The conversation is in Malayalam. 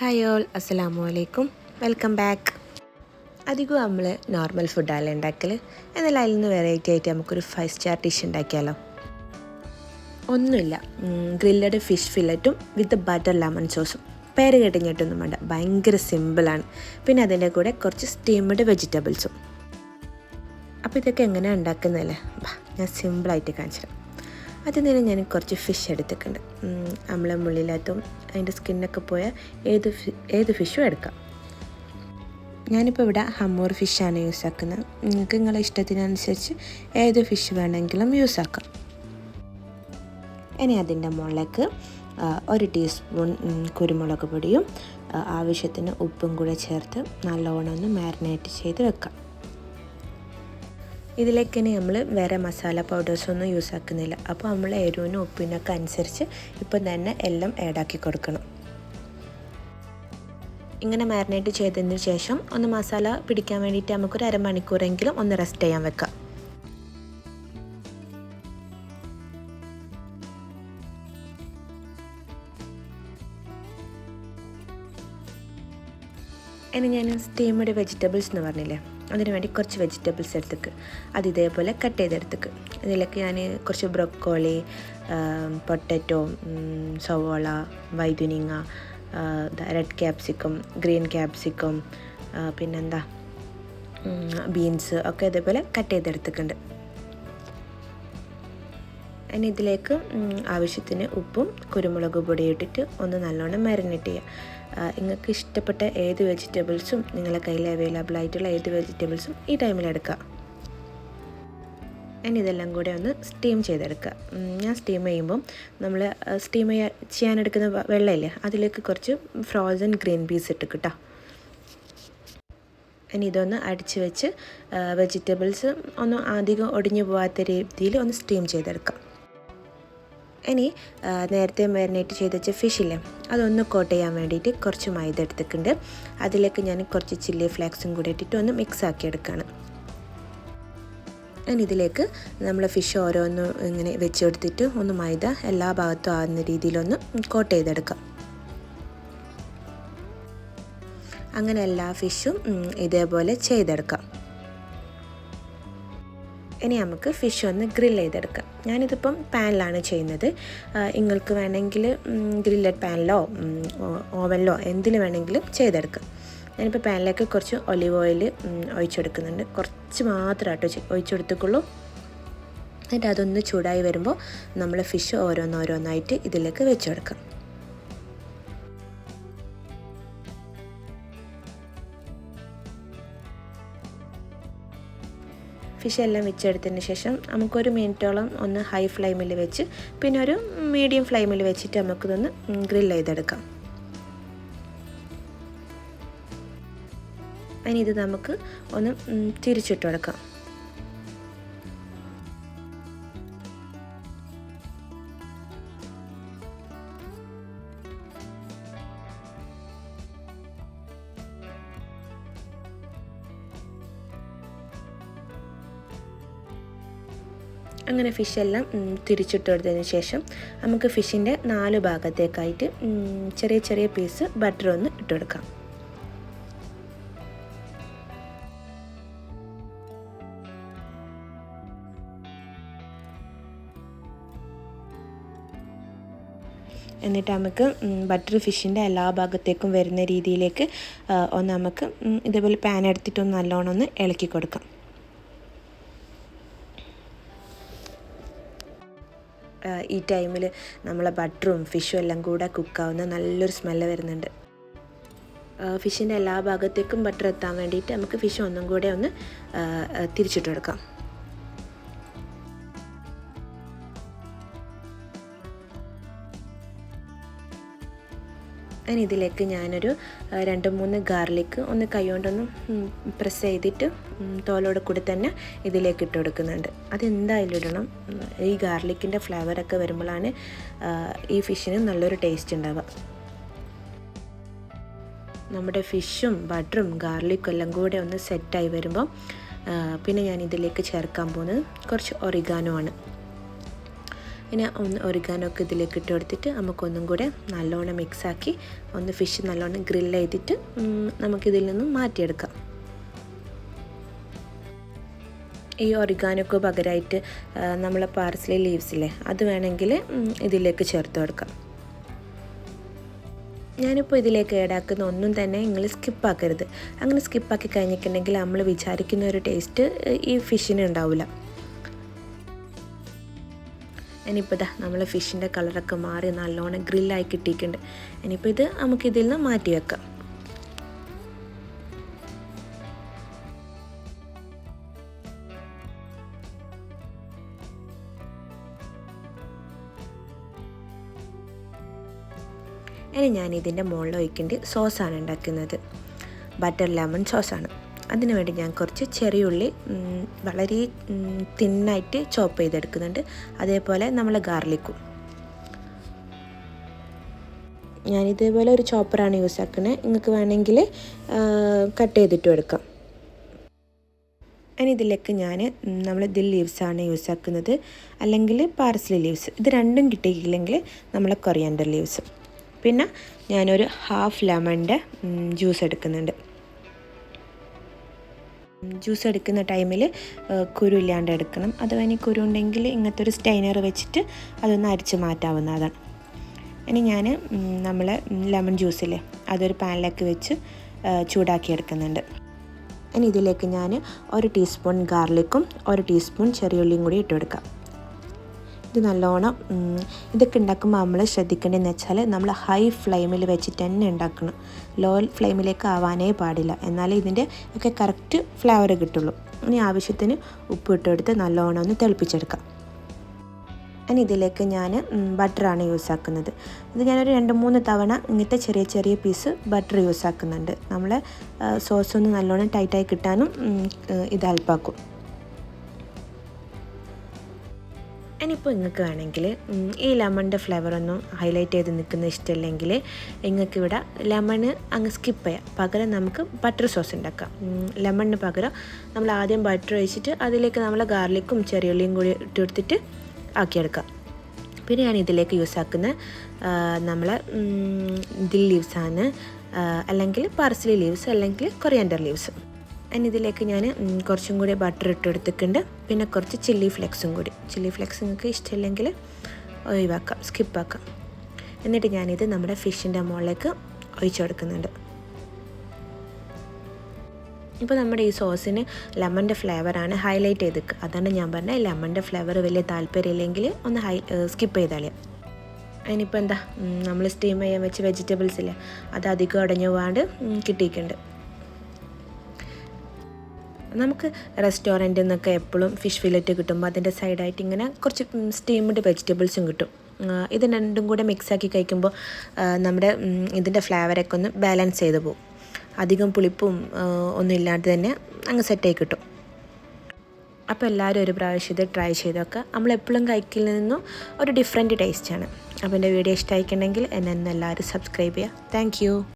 ഹായ് ഓൾ അസ്സലാമു അലൈക്കും വെൽക്കം ബാക്ക് അധികവും നമ്മൾ നോർമൽ ഫുഡാണ് ഉണ്ടാക്കൽ എന്നാൽ അതിൽ നിന്ന് വെറൈറ്റി ആയിട്ട് നമുക്കൊരു ഫൈവ് സ്റ്റാർ ഡിഷ് ഉണ്ടാക്കിയാലോ? ഒന്നുമില്ല. ഗ്രില്ലഡ് ഫിഷ് ഫില്ലറ്റും വിത്ത് ബട്ടർ ലെമൺ സോസും പേര് കേട്ടിഞ്ഞിട്ടൊന്നും വേണ്ട. ഭയങ്കര സിമ്പിളാണ് പിന്നെ അതിന്റെ കൂടെ കുറച്ച് സ്റ്റീംഡ് വെജിറ്റബിൾസും അപ്പോൾ ഇതൊക്കെ എങ്ങനെയാണ് ഉണ്ടാക്കുന്നതല്ലേ? ഞാൻ സിമ്പിളായിട്ട് കാണിച്ചു തരാം ആദ്യം നിന്ന് ഞാൻ കുറച്ച് ഫിഷ് എടുത്തിട്ടുണ്ട്. നമ്മളെ മുള്ളിലാത്തും അതിന്റെ സ്കിന്നൊക്കെ പോയ ഏത് ഏത് ഫിഷും എടുക്കാം. ഞാനിപ്പോൾ ഇവിടെ ഹമ്മൂർ ഫിഷാണ് യൂസ് ആക്കുന്നത്. നിങ്ങൾക്ക് നിങ്ങളുടെ ഇഷ്ടത്തിനനുസരിച്ച് ഏത് ഫിഷ് വേണമെങ്കിലും യൂസ് ആക്കാം. ഇനി അതിന്റെ മുകളിലേക്ക് ഒരു ടീസ്പൂൺ കുരുമുളക് പൊടിയും ആവശ്യത്തിന് ഉപ്പും കൂടെ ചേർത്ത് നല്ലോണം ഒന്ന് മാരിനേറ്റ് ചെയ്ത് വെക്കാം. ഇതിലേക്ക് നമ്മൾ വേറെ മസാല പൗഡേഴ്സൊന്നും യൂസ് ആക്കുന്നില്ല. അപ്പോൾ നമ്മൾ എരിവിനും ഉപ്പിനൊക്കെ അനുസരിച്ച് ഇപ്പം തന്നെ എല്ലാം ആഡാക്കി കൊടുക്കണം. ഇങ്ങനെ മാരിനേറ്റ് ചെയ്തതിന് ശേഷം ഒന്ന് മസാല പിടിക്കാൻ വേണ്ടിയിട്ട് നമുക്കൊരു അരമണിക്കൂറെങ്കിലും ഒന്ന് റെസ്റ്റ് ചെയ്യാൻ വെക്കാം. ഇനി ഞാൻ സ്റ്റീമഡ് വെജിറ്റബിൾസ് എന്ന് പറഞ്ഞില്ലേ? അതിന് വേണ്ടി കുറച്ച് വെജിറ്റബിൾസ് എടുത്തേക്ക്. അത് ഇതേപോലെ കട്ട് ചെയ്തെടുത്തേക്ക്. ഇതിലേക്ക് ഞാൻ കുറച്ച് ബ്രൊക്കോളി പൊട്ടറ്റോ സവോള വൈദുനിങ്ങ റെഡ് ക്യാപ്സിക്കം ഗ്രീൻ ക്യാപ്സിക്കം പിന്നെന്താ ബീൻസ് ഒക്കെ ഇതേപോലെ കട്ട് ചെയ്തെടുത്തിട്ടുണ്ട് ഇനി ഇതിലേക്ക് ആവശ്യത്തിന് ഉപ്പും കുരുമുളക് പൊടി ഇട്ടിട്ട് ഒന്ന് നല്ലോണം മാരിനേറ്റ് ചെയ്യുക നിങ്ങൾക്ക് ഇഷ്ടപ്പെട്ട ഏത് വെജിറ്റബിൾസും നിങ്ങളുടെ കയ്യിൽ അവൈലബിൾ ആയിട്ടുള്ള ഏത് വെജിറ്റബിൾസും ഈ ടൈമിൽ എടുക്കാം ഞാൻ ഇതെല്ലാം കൂടെ ഒന്ന് സ്റ്റീം ചെയ്തെടുക്കുക. ഞാൻ സ്റ്റീം ചെയ്യുമ്പം നമ്മൾ സ്റ്റീം ചെയ്യാനെടുക്കുന്ന വ- വെള്ളമില്ലേ അതിലേക്ക് കുറച്ച് ഫ്രോസൺ ഗ്രീൻ പീസ് ഇട്ട് കിട്ടാം. ഇനി ഇതൊന്ന് അടിച്ച് വെച്ച് വെജിറ്റബിൾസ് ഒന്ന് അധികം ഒടിഞ്ഞു പോകാത്ത രീതിയിൽ ഒന്ന് സ്റ്റീം ചെയ്തെടുക്കാം. ഇനി നേരത്തെ മാരിനേറ്റ് ചെയ്ത് വെച്ച ഫിഷില്ലേ അതൊന്ന് കോട്ട് ചെയ്യാൻ വേണ്ടിയിട്ട് കുറച്ച് മൈദ എടുത്തിട്ടുണ്ട്. അതിലേക്ക് ഞാൻ കുറച്ച് ചില്ലി ഫ്ലാക്സും കൂടി ഇട്ടിട്ട് ഒന്ന് മിക്സ് ആക്കി എടുക്കുകയാണ് ഞാൻ ഇതിലേക്ക് നമ്മൾ ഫിഷ് ഓരോന്ന് ഇങ്ങനെ വെച്ചെടുത്തിട്ട് ഒന്ന് മൈദ എല്ലാ ഭാഗത്തും ആകുന്ന രീതിയിലൊന്ന് കോട്ട് ചെയ്തെടുക്കാം. അങ്ങനെ എല്ലാ ഫിഷും ഇതേപോലെ ചെയ്തെടുക്കാം. ഇനി നമുക്ക് ഫിഷ് ഒന്ന് ഗ്രിൽ ചെയ്തെടുക്കാം. ഞാനിതിപ്പം പാനിലാണ് ചെയ്യുന്നത്. നിങ്ങൾക്ക് വേണമെങ്കിൽ ഗ്രില്ലഡ് പാനിലോ ഓവനിലോ എന്തിൽ വേണമെങ്കിലും ചെയ്തെടുക്കാം. ഞാനിപ്പോൾ പാനിലേക്ക് കുറച്ച് ഒലിവ് ഓയിൽ ഒഴിച്ചെടുക്കുന്നുണ്ട്. കുറച്ച് മാത്രമായിട്ട് ഒഴിച്ചെടുത്തുക്കുള്ളൂ എന്നിട്ട് അതൊന്ന് ചൂടായി വരുമ്പോൾ നമ്മൾ ഫിഷ് ഓരോന്നോരോന്നായിട്ട് ഇതിലേക്ക് വെച്ചെടുക്കാം. ഫിഷ് എല്ലാം വെച്ചെടുത്തതിന് ശേഷം നമുക്കൊരു മിനിറ്റോളം ഒന്ന് ഹൈ ഫ്ലെയിമിൽ വെച്ച് പിന്നെ ഒരു മീഡിയം ഫ്ലെയിമിൽ വെച്ചിട്ട് നമുക്കിതൊന്ന് ഗ്രിൽ ചെയ്തെടുക്കാം. ഇനി ഇത് നമുക്ക് ഒന്ന് തിരിച്ചിട്ട് കൊടുക്കാം. അങ്ങനെ ഫിഷെല്ലാം തിരിച്ചിട്ട് കൊടുത്തതിന് ശേഷം നമുക്ക് ഫിഷിന്റെ നാല് ഭാഗത്തേക്കായിട്ട് ചെറിയ ചെറിയ പീസ് ബട്ടർ ഒന്ന് ഇട്ട് കൊടുക്കാം. എന്നിട്ട് നമുക്ക് ബട്ടർ ഫിഷിന്റെ എല്ലാ ഭാഗത്തേക്കും വരുന്ന രീതിയിലേക്ക് ഒന്ന് നമുക്ക് ഇതേപോലെ പാൻ എടുത്തിട്ടൊന്ന് നല്ലോണം ഒന്ന് ഇളക്കി കൊടുക്കാം. ഈ ടൈമിൽ നമ്മളെ ബട്ടറും ഫിഷും എല്ലാം കൂടെ കുക്കാവുന്ന നല്ലൊരു സ്മെല്ല് വരുന്നുണ്ട്. ഫിഷിന്റെ എല്ലാ ഭാഗത്തേക്കും ബട്ടർ എത്താൻ വേണ്ടിയിട്ട് നമുക്ക് ഫിഷ് ഒന്നും കൂടെ ഒന്ന് തിരിച്ചിട്ട് കൊടുക്കാം. ഇനി ഇതിലേക്ക് ഞാനൊരു രണ്ട് മൂന്ന് ഗാർലിക്ക് ഒന്ന് കൈകൊണ്ടൊന്ന് പ്രസ് ചെയ്തിട്ട് തോലോട് കൂടി തന്നെ ഇതിലേക്ക് ഇട്ട് കൊടുക്കുന്നുണ്ട്. അതെന്തായാലും ഇടണം. ഈ ഗാർലിക്കിന്റെ ഫ്ലേവറൊക്കെ വരുമ്പോഴാണ് ഈ ഫിഷിന് നല്ലൊരു ടേസ്റ്റ് ഉണ്ടാവുക. നമ്മുടെ ഫിഷും ബട്ടറും ഗാർലിക്കും എല്ലാം കൂടെ ഒന്ന് സെറ്റായി വരുമ്പോൾ പിന്നെ ഞാൻ ഇതിലേക്ക് ചേർക്കാൻ പോകുന്നത് കുറച്ച് ഒറിഗാനോ ആണ്. ഇനി ഒന്ന് ഒരുക്കാനൊക്കെ ഇതിലേക്ക് ഇട്ട് കൊടുത്തിട്ട് നമുക്കൊന്നും കൂടെ നല്ലോണം മിക്സാക്കി ഒന്ന് ഫിഷ് നല്ലോണം ഗ്രില്ല് ചെയ്തിട്ട് നമുക്കിതിൽ നിന്നും മാറ്റിയെടുക്കാം. ഈ ഒറിഗാനോക്ക് പകരമായിട്ട് നമ്മളെ പാർസലി ലീവ്സില്ലേ അത് വേണമെങ്കിൽ ഇതിലേക്ക് ചേർത്ത് കൊടുക്കാം. ഞാനിപ്പോൾ ഇതിലേക്ക് ഏടാക്കുന്ന ഒന്നും തന്നെ നിങ്ങൾ സ്കിപ്പാക്കരുത് അങ്ങനെ സ്കിപ്പാക്കി കഴിഞ്ഞിട്ടുണ്ടെങ്കിൽ നമ്മൾ വിചാരിക്കുന്ന ഒരു ടേസ്റ്റ് ഈ ഫിഷിന് ഉണ്ടാവില്ല ഇനിയിപ്പോൾ ഇതാ നമ്മളെ ഫിഷിന്റെ കളറൊക്കെ മാറി നല്ലോണം ഗ്രില്ലായി കിട്ടിയിട്ടുണ്ട്. ഇനിയിപ്പോൾ ഇത് നമുക്കിതിൽ നിന്ന് മാറ്റി വെക്കാം. ഇനി ഞാൻ ഇതിന്റെ മുകളിൽ ഒഴിക്കേണ്ട സോസാണ് ഉണ്ടാക്കുന്നത്. ബട്ടർ ലെമൺ സോസാണ് അതിന് വേണ്ടി ഞാൻ കുറച്ച് ചെറിയുള്ളി വളരെ തിന്നായിട്ട് ചോപ്പ് ചെയ്തെടുക്കുന്നുണ്ട്. അതേപോലെ നമ്മൾ ഗാർലിക്കും. ഞാൻ ഇതേപോലെ ഒരു ചോപ്പറാണ് യൂസ് ആക്കുന്നത് നിങ്ങൾക്ക് വേണമെങ്കിൽ കട്ട് ചെയ്തിട്ടും എടുക്കാം. ഇനി ഇതിലേക്ക് ഞാൻ നമ്മൾ ദിൽ ലീവ്സാണ് യൂസ് ആക്കുന്നത്. അല്ലെങ്കിൽ പാർസലി ലീവ്സ് ഇത് രണ്ടും കിട്ടിയില്ലെങ്കിൽ നമ്മൾ കൊറിയാൻഡർ ലീവ്സ് പിന്നെ ഞാനൊരു ഹാഫ് ലെമണിന്റെ ജ്യൂസ് എടുക്കുന്നുണ്ട്. ജ്യൂസ് എടുക്കുന്ന ടൈമിൽ കുരു ഇല്ലാണ്ട് എടുക്കണം. അഥവാ ഇനി കുരു ഉണ്ടെങ്കിൽ ഇങ്ങനത്തെ ഒരു സ്റ്റൈനർ വെച്ചിട്ട് അതൊന്ന് അരിച്ച് മാറ്റാവുന്നതാണ്. ഇനി ഞാൻ നമ്മൾ ലെമൺ ജ്യൂസില്ലേ അതൊരു പാനിലേക്ക് വെച്ച് ചൂടാക്കി എടുക്കുന്നുണ്ട് ഇനി ഇതിലേക്ക് ഞാൻ ഒരു ടീസ്പൂൺ ഗാർലിക്കും ഒരു ടീസ്പൂൺ ചെറിയുള്ളിയും കൂടി ഇട്ട് കൊടുക്കാം ഇത് നല്ലോണം ഇതൊക്കെ ഉണ്ടാക്കുമ്പോൾ നമ്മൾ ശ്രദ്ധിക്കേണ്ടതെന്ന് വെച്ചാൽ നമ്മൾ ഹൈ ഫ്ലെയിമിൽ വെച്ചിട്ട് തന്നെ ഉണ്ടാക്കണം. ലോ ഫ്ലെയിമിലേക്ക് ആവാനേ പാടില്ല. എന്നാലേ ഇതിന്റെ ഒക്കെ കറക്റ്റ് ഫ്ലേവർ കിട്ടുള്ളൂ. ഇനി ആവശ്യത്തിന് ഉപ്പ് ഇട്ടെടുത്ത് നല്ലോണം ഒന്ന് തിളപ്പിച്ചെടുക്കാം. ഞാൻ ഇതിലേക്ക് ഞാൻ ബട്ടറാണ് യൂസ് ആക്കുന്നത്. ഇത് ഞാനൊരു രണ്ട് മൂന്ന് തവണ ഇങ്ങനത്തെ ചെറിയ ചെറിയ പീസ് ബട്ടർ യൂസ് ആക്കുന്നുണ്ട്. നമ്മൾ സോസ് ഒന്ന് നല്ലോണം ടൈറ്റായി കിട്ടാനും ഇത് ഹെൽപ്പാക്കും ഇനിയിപ്പോൾ നിങ്ങൾക്ക് വേണമെങ്കിൽ ഈ ലെമണിന്റെ ഫ്ലേവർ ഒന്നും ഹൈലൈറ്റ് ചെയ്ത് നിൽക്കുന്ന ഇഷ്ടമില്ലെങ്കിൽ നിങ്ങൾക്ക് ഇവിടെ ലെമണ് അങ്ങ് സ്കിപ്പ് ചെയ്യാം. പകരം നമുക്ക് ബട്ടർ സോസ് ഉണ്ടാക്കാം. ലെമണിന് പകരം നമ്മൾ ആദ്യം ബട്ടർ ഒഴിച്ചിട്ട് അതിലേക്ക് നമ്മൾ ഗാർലിക്കും ചെറിയുള്ളിയും കൂടി ഇട്ട് കൊടുത്തിട്ട് ആക്കിയെടുക്കാം. പിന്നെ ഞാൻ ഇതിലേക്ക് യൂസ് ആക്കുന്ന നമ്മൾ ദിൽ ലീവ്സാണ് അല്ലെങ്കിൽ പാർസലി ലീവ്സ് അല്ലെങ്കിൽ കൊറിയാൻഡർ ലീവ്സ് അതിന് ഇതിലേക്ക് ഞാൻ കുറച്ചും കൂടി ബട്ടർ ഇട്ടെടുത്തിട്ടുണ്ട് പിന്നെ കുറച്ച് ചില്ലി ഫ്ലെക്സും കൂടി. ചില്ലി ഫ്ലെക്സ് നിങ്ങൾക്ക് ഇഷ്ടമില്ലെങ്കിൽ ഒഴിവാക്കാം സ്കിപ്പാക്കാം എന്നിട്ട് ഞാനിത് നമ്മുടെ ഫിഷിന്റെ മുകളിലേക്ക് ഒഴിച്ചു കൊടുക്കുന്നുണ്ട്. ഇപ്പോൾ നമ്മുടെ ഈ സോസിന് ലെമണിന്റെ ഫ്ലേവറാണ് ഹൈലൈറ്റ് ചെയ്ത് അതാണ് ഞാൻ പറഞ്ഞത് ലെമണിന്റെ ഫ്ലേവർ വലിയ താല്പര്യമില്ലെങ്കിൽ ഒന്ന് ഹൈ സ്കിപ്പ് ചെയ്താളിയാം അതിനിപ്പോൾ എന്താ നമ്മൾ സ്റ്റീം ചെയ്യാൻ വെച്ച് വെജിറ്റബിൾസ് ഇല്ലേ അത് അധികം അടഞ്ഞു പോകാണ്ട് കിട്ടിയിട്ടുണ്ട്. നമുക്ക് റെസ്റ്റോറന്റിൽ നിന്നൊക്കെ എപ്പോഴും ഫിഷ് ഫില്ലറ്റ് കിട്ടുമ്പോൾ അതിന്റെ സൈഡായിട്ട് ഇങ്ങനെ കുറച്ച് സ്റ്റീംഡ് വെജിറ്റബിൾസും കിട്ടും. ഇത് രണ്ടും കൂടെ മിക്സാക്കി കഴിക്കുമ്പോൾ നമ്മുടെ ഇതിന്റെ ഫ്ലേവറൊക്കെ ഒന്ന് ബാലൻസ് ചെയ്ത് പോകും അധികം പുളിപ്പും ഒന്നും ഇല്ലാണ്ട് തന്നെ അങ്ങ് സെറ്റായി കിട്ടും. അപ്പോൾ എല്ലാവരും ഒരു പ്രാവശ്യം ഇത് ട്രൈ ചെയ്തൊക്കെ നമ്മളെപ്പോഴും കഴിക്കിൽ നിന്നും ഒരു ഡിഫറെന്റ് ടേസ്റ്റാണ്. അപ്പോൾ എന്റെ വീഡിയോ ഇഷ്ടമായിട്ടുണ്ടെങ്കിൽ എന്നെ എല്ലാവരും സബ്സ്ക്രൈബ് ചെയ്യുക. താങ്ക്